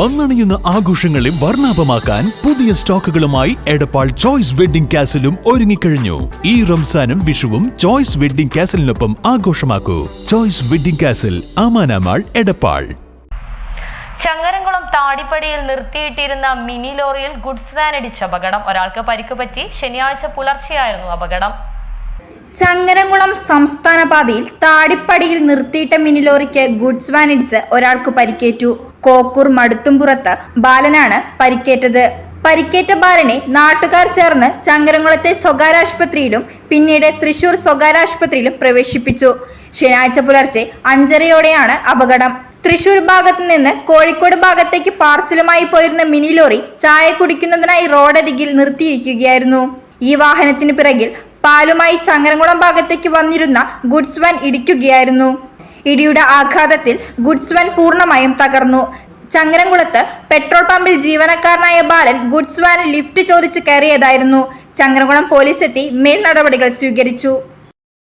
വന്നണിയുന്ന ആഘോഷങ്ങളെ വർണാഭമാക്കാൻ പുതിയ സ്റ്റോക്കുകളുമായി എടപ്പാൾ ചോയ്സ് വെഡിംഗ് കാസിലും ഒരുങ്ങിക്കഴിഞ്ഞു. ഈ റംസാനും വിഷുവും ചോയ്സ് വെഡിംഗ് കാസിലിനൊപ്പം ആഘോഷമാക്കൂ. ചോയ്സ് വെഡിംഗ് കാസിൽ ആമാനാമാൾ എടപ്പാൾ. ചങ്ങരംകുളം താടിപ്പടിയിൽ നിർത്തിയിട്ടിരുന്ന മിനി ലോറിയിൽ ഗുഡ്സ് വാൻ അടിച്ച അപകടം. ഒരാൾക്ക് പരിക്ക് പറ്റി. ശനിയാഴ്ച പുലർച്ചെയായിരുന്നു അപകടം. ചങ്ങരംകുളം സംസ്ഥാന പാതയിൽ താടിപ്പടിയിൽ നിർത്തിയിട്ട മിനി ലോറിക്ക് ഗുഡ്സ് വാൻ ഇടിച്ച് ഒരാൾക്ക് പരിക്കേറ്റു. കോക്കൂർ മടുത്തുംപുറത്ത് ബാലനാണ് പരിക്കേറ്റത്. പരിക്കേറ്റ ബാലനെ നാട്ടുകാർ ചേർന്ന് ചങ്ങരംകുളത്തെ സ്വകാര്യ ആശുപത്രിയിലും പിന്നീട് തൃശൂർ സ്വകാര്യ ആശുപത്രിയിലും പ്രവേശിപ്പിച്ചു. ശനിയാഴ്ച പുലർച്ചെ അഞ്ചരയോടെയാണ് അപകടം. തൃശൂർ ഭാഗത്ത് നിന്ന് കോഴിക്കോട് ഭാഗത്തേക്ക് പാർസലുമായി പോയിരുന്ന മിനി ലോറി ചായ കുടിക്കുന്നതിനായി റോഡരികിൽ നിർത്തിയിരിക്കുകയായിരുന്നു. ഈ വാഹനത്തിന് പിറകിൽ പാലുമായി ചങ്ങരംകുളം ഭാഗത്തേക്ക് വന്നിരുന്ന ഗുഡ്സ് വാൻ ഇടിക്കുകയായിരുന്നു. ഇടിയുടെ ആഘാതത്തിൽ ഗുഡ്സ് വാൻ പൂർണമായും തകർന്നു. ചങ്ങരംകുളത്ത് പെട്രോൾ പമ്പിൽ ജീവനക്കാരനായ ബാലൻ ഗുഡ്സ് വാനിൽ ലിഫ്റ്റ് ചോദിച്ച് കയറിയതായിരുന്നു. ചങ്ങരംകുളം പോലീസ് എത്തി മേൽ നടപടികൾ സ്വീകരിച്ചു.